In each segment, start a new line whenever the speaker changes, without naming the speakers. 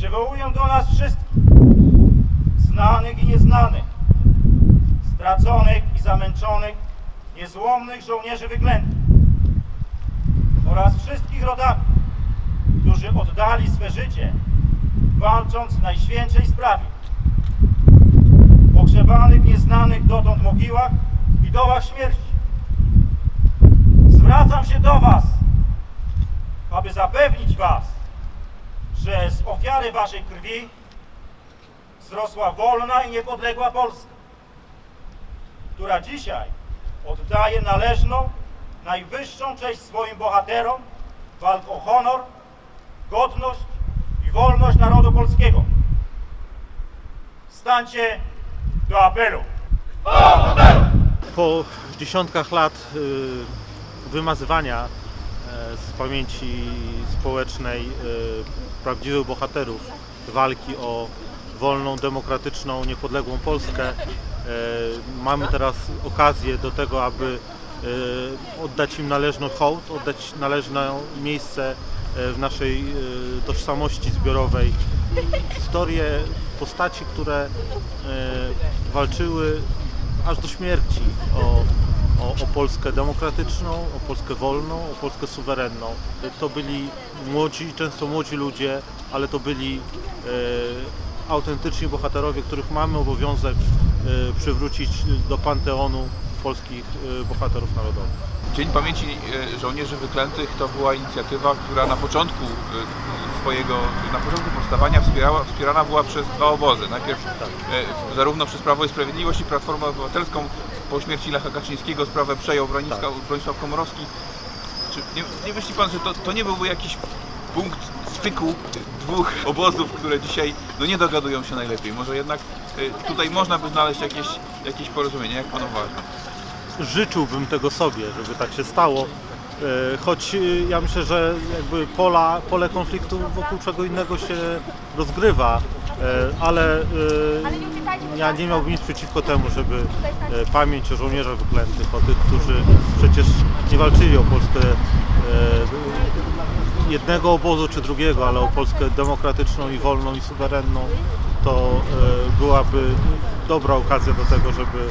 przywołują do nas wszystkich, znanych i nieznanych, straconych i zamęczonych, niezłomnych żołnierzy wyklętych oraz wszystkich rodaków, którzy oddali swe życie, walcząc w najświętszej sprawie, pogrzebanych w nieznanych dotąd mogiłach i dołach śmierci. Zwracam się do Was, aby zapewnić Was, że z ofiary Waszej krwi wzrosła wolna i niepodległa Polska, która dzisiaj oddaje należną, najwyższą cześć swoim bohaterom walk o honor, godność i wolność narodu polskiego. Stańcie do apelu.
Po dziesiątkach lat y, wymazywania z pamięci społecznej y, prawdziwych bohaterów walki o wolną, demokratyczną, niepodległą Polskę, e, mamy teraz okazję do tego, aby e, oddać im należny hołd, oddać należne miejsce w naszej tożsamości zbiorowej. Historię postaci, które walczyły aż do śmierci o, o, o Polskę demokratyczną, o Polskę wolną, o Polskę suwerenną. To byli młodzi, często młodzi ludzie, ale to byli e, autentyczni bohaterowie, których mamy obowiązek e, przywrócić do panteonu polskich e, bohaterów narodowych.
Dzień Pamięci e, Żołnierzy Wyklętych to była inicjatywa, która na początku e, swojego, na początku powstawania wspierała, wspierana była przez dwa obozy. Najpierw e, zarówno przez Prawo i Sprawiedliwość i Platformę Obywatelską. Po śmierci Lecha Kaczyńskiego sprawę przejął Bronisław,
Tak.
Bronisław Komorowski. Czy nie, nie myśli Pan, że to, to nie byłby jakiś punkt styku dwóch obozów, które dzisiaj no, nie dogadują się najlepiej? Może jednak e, tutaj można by znaleźć jakieś, jakieś porozumienie, jak Pan uważa?
życzyłbym tego sobie, żeby tak się stało. E, Choć e, ja myślę, że jakby pola, pole konfliktu wokół czego innego się rozgrywa, e, ale ja nie miałbym nic przeciwko temu, żeby pamięć o żołnierzach wyklętych, o tych, którzy przecież nie walczyli o Polskę jednego obozu czy drugiego, ale o Polskę demokratyczną i wolną i suwerenną, to byłaby dobra okazja do tego, żeby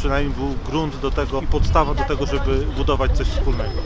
przynajmniej był grunt do tego i podstawa do tego, żeby budować coś wspólnego.